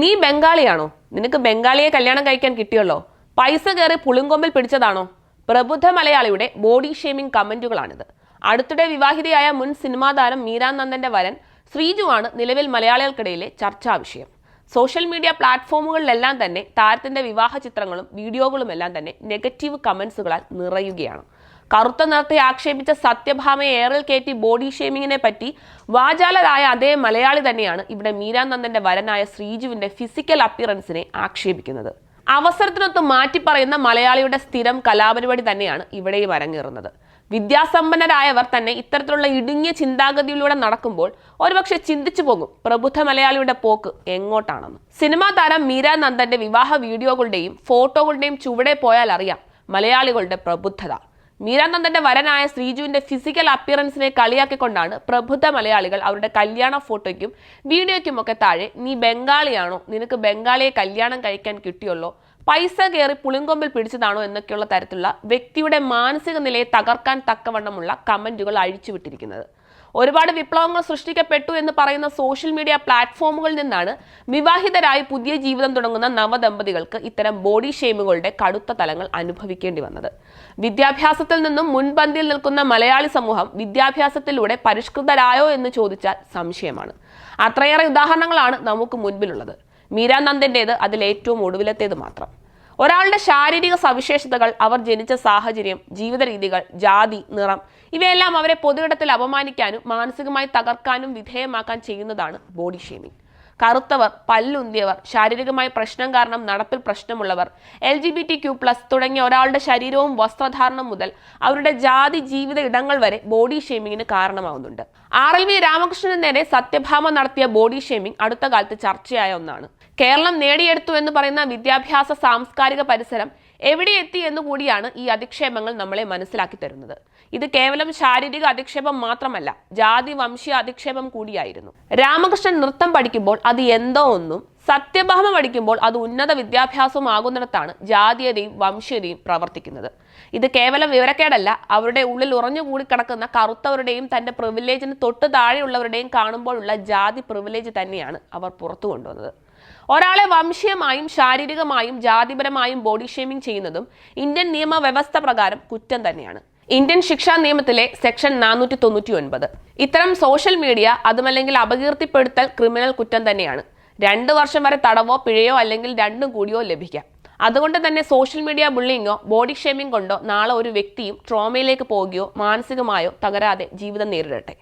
നീ ബംഗാളിയാണോ? നിനക്ക് ബംഗാളിയെ കല്യാണം കഴിക്കാൻ കിട്ടിയല്ലോ. പൈസ കയറി പുളിങ്കൊമ്പിൽ പിടിച്ചതാണോ? പ്രബുദ്ധ മലയാളിയുടെ ബോഡി ഷേമിംഗ് കമന്റുകളാണിത്. അടുത്തിടെ വിവാഹിതയായ മുൻ സിനിമാ താരം മീരാനന്ദന്റെ വരൻ ശ്രീജുവാണ് നിലവിൽ മലയാളികൾക്കിടയിലെ ചർച്ചാ വിഷയം. സോഷ്യൽ മീഡിയ പ്ലാറ്റ്ഫോമുകളിലെല്ലാം തന്നെ താരത്തിന്റെ വിവാഹ ചിത്രങ്ങളും വീഡിയോകളുമെല്ലാം തന്നെ നെഗറ്റീവ് കമന്റ്സുകളാൽ നിറയുകയാണ്. കറുത്ത നിറത്തെ ആക്ഷേപിച്ച സത്യഭാമയെ ഏറിൽ കയറ്റി ബോഡി ഷേമിങ്ങിനെ പറ്റി വാചാലരായ അതേ മലയാളി തന്നെയാണ് ഇവിടെ മീരാനന്ദന്റെ വരനായ ശ്രീജുവിന്റെ ഫിസിക്കൽ അപ്പിയറൻസിനെ ആക്ഷേപിക്കുന്നത്. അവസരത്തിനൊത്ത് മാറ്റി പറയുന്ന മലയാളിയുടെ സ്ഥിരം കലാപരിപാടി തന്നെയാണ് ഇവിടെയും അരങ്ങേറുന്നത്. വിദ്യാസമ്പന്നരായവർ തന്നെ ഇത്തരത്തിലുള്ള ഇടുങ്ങിയ ചിന്താഗതിയിലൂടെ നടക്കുമ്പോൾ ഒരുപക്ഷെ ചിന്തിച്ചു പോകും പ്രബുദ്ധ മലയാളിയുടെ പോക്ക് എങ്ങോട്ടാണെന്ന്. സിനിമാ താരം മീരാനന്ദന്റെ വിവാഹ വീഡിയോകളുടെയും ഫോട്ടോകളുടെയും ചുവടെ പോയാൽ അറിയാം മലയാളികളുടെ പ്രബുദ്ധത. മീരാനന്ദന്റെ വരനായ ശ്രീജുവിന്റെ ഫിസിക്കൽ അപ്പിയറൻസിനെ കളിയാക്കിക്കൊണ്ടാണ് പ്രബുദ്ധ മലയാളികൾ അവരുടെ കല്യാണ ഫോട്ടോയ്ക്കും വീഡിയോയ്ക്കും ഒക്കെ താഴെ നീ ബംഗാളിയാണോ? നിനക്ക് ബംഗാളിയെ കല്യാണം കഴിക്കാൻ കിട്ടിയല്ലോ? പൈസ കയറി പുളിങ്കൊമ്പിൽ പിടിച്ചതാണോ? എന്നൊക്കെയുള്ള തരത്തിലുള്ള വ്യക്തിയുടെ മാനസിക നിലയെ തകർക്കാൻ തക്കവണ്ണമുള്ള കമന്റുകൾ അഴിച്ചുവിട്ടിരിക്കുന്നത്. ഒരുപാട് വിപ്ലവങ്ങൾ സൃഷ്ടിക്കപ്പെട്ടു എന്ന് പറയുന്ന സോഷ്യൽ മീഡിയ പ്ലാറ്റ്ഫോമുകളിൽ നിന്നാണ് വിവാഹിതരായി പുതിയ ജീവിതം തുടങ്ങുന്ന നവദമ്പതികൾക്ക് ഇത്തരം ബോഡി ഷെയിമുകളുടെ കടുത്ത തലങ്ങൾ അനുഭവിക്കേണ്ടി വന്നത്. വിദ്യാഭ്യാസത്തിൽ നിന്നും മുൻപന്തിയിൽ നിൽക്കുന്ന മലയാളി സമൂഹം വിദ്യാഭ്യാസത്തിലൂടെ പരിഷ്കൃതരായോ എന്ന് ചോദിച്ചാൽ സംശയമാണ്. അത്രയേറെ ഉദാഹരണങ്ങളാണ് നമുക്ക് മുൻപിലുള്ളത്. മീരാനന്ദന്റെത് അതിൽ ഏറ്റവും ഒടുവിലത്തേത് മാത്രം. ഒരാളുടെ ശാരീരിക സവിശേഷതകൾ അവർ ജനിച്ച സാഹചര്യം ജീവിത രീതികൾ ജാതി നിറം ഇവയെല്ലാം അവരെ പൊതുയിടത്തിൽ അപമാനിക്കാനും മാനസികമായി തകർക്കാനും വിധേയമാക്കാൻ ചെയ്യുന്നതാണ് ബോഡി ഷേമിംഗ്. കറുത്തവർ പല്ലുന്തിയവർ ശാരീരികമായ പ്രശ്നം കാരണം നടപ്പിൽ പ്രശ്നമുള്ളവർ L G B T Q plus തുടങ്ങിയ ഒരാളുടെ ശരീരവും വസ്ത്രധാരണം മുതൽ അവരുടെ ജാതി ജീവിത ഇടങ്ങൾ വരെ ബോഡി ഷേമിങ്ങിന് കാരണമാവുന്നുണ്ട്. ആർ എൽ വി രാമകൃഷ്ണന് നേരെ സത്യഭാമ നടത്തിയ ബോഡി ഷേമിംഗ് അടുത്ത കാലത്ത് ചർച്ചയായ ഒന്നാണ്. കേരളം നേടിയെടുത്തു എന്ന് പറയുന്ന വിദ്യാഭ്യാസ സാംസ്കാരിക പരിസരം എവിടെ എത്തി എന്ന് കൂടിയാണ് ഈ അധിക്ഷേപങ്ങൾ നമ്മളെ മനസ്സിലാക്കി തരുന്നത്. ഇത് കേവലം ശാരീരിക അധിക്ഷേപം മാത്രമല്ല ജാതി വംശീയ അധിക്ഷേപം കൂടിയായിരുന്നു. രാമകൃഷ്ണൻ നൃത്തം പഠിക്കുമ്പോൾ അത് എന്തോ ഒന്നും സത്യഭാമ പഠിക്കുമ്പോൾ അത് ഉന്നത വിദ്യാഭ്യാസവും ആകുന്നിടത്താണ് ജാതീയതയും വംശീയതയും പ്രവർത്തിക്കുന്നത്. ഇത് കേവലം വിവരക്കേടല്ല അവരുടെ ഉള്ളിൽ ഉറഞ്ഞുകൂടി കിടക്കുന്ന കറുത്തവരുടെയും തന്റെ പ്രിവിലേജിന് തൊട്ട് താഴെയുള്ളവരുടെയും കാണുമ്പോഴുള്ള ജാതി പ്രിവിലേജ് തന്നെയാണ് അവർ പുറത്തു കൊണ്ടുവന്നത്. ഒരാളെ വംശീയമായും ശാരീരികമായും ജാതിപരമായും ബോഡി ഷേമിംഗ് ചെയ്യുന്നതും ഇന്ത്യൻ നിയമവ്യവസ്ഥ പ്രകാരം കുറ്റം തന്നെയാണ്. ഇന്ത്യൻ ശിക്ഷാ നിയമത്തിലെ സെക്ഷൻ നാനൂറ്റി തൊണ്ണൂറ്റി ഒൻപത് ഇത്തരം സോഷ്യൽ മീഡിയ അതുമല്ലെങ്കിൽ അപകീർത്തിപ്പെടുത്തൽ ക്രിമിനൽ കുറ്റം തന്നെയാണ്. രണ്ട് വർഷം വരെ തടവോ പിഴയോ അല്ലെങ്കിൽ രണ്ടും കൂടിയോ ലഭിക്കാം. അതുകൊണ്ട് തന്നെ സോഷ്യൽ മീഡിയ ബുള്ളിങ്ങോ ബോഡി ഷേമിംഗ് കൊണ്ടോ നാളെ ഒരു വ്യക്തിയും ട്രോമയിലേക്ക് പോവുകയോ മാനസികമായോ തകരാതെ ജീവിതം നേരിടട്ടെ.